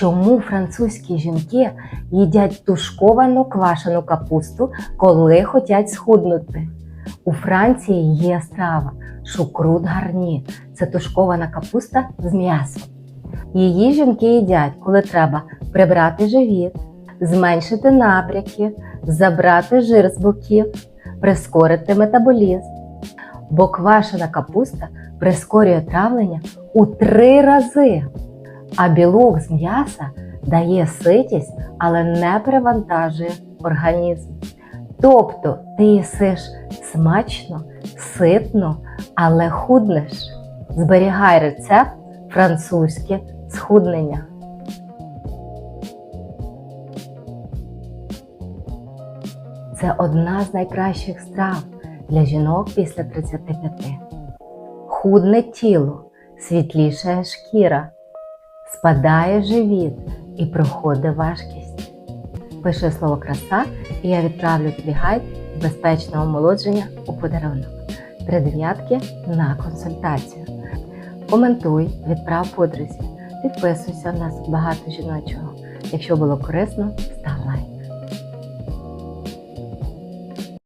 чому французькі жінки їдять тушковану квашену капусту, коли хочуть схуднути. У Франції є страва шукрут гарні. Це тушкована капуста з м'ясом. Її жінки їдять, коли треба прибрати живіт, зменшити набряки, забрати жир з боків, прискорити метаболізм. Бо квашена капуста прискорює травлення у три рази, а білок з м'яса дає ситість, але не перевантажує організм. Тобто ти їсиш смачно, ситно, але худнеш. Зберігай рецепт французьке схуднення. Це одна з найкращих страв для жінок після 35. Худне тіло, світлішає шкіра, спадає живіт і проходить важкість. Пиши слово краса, і я відправлю тобі гайд безпечного омолодження у подарунок. Три дев'ятки на консультацію. Коментуй, відправ подрузі, підписуйся, в нас багато жіночого. Якщо було корисно, став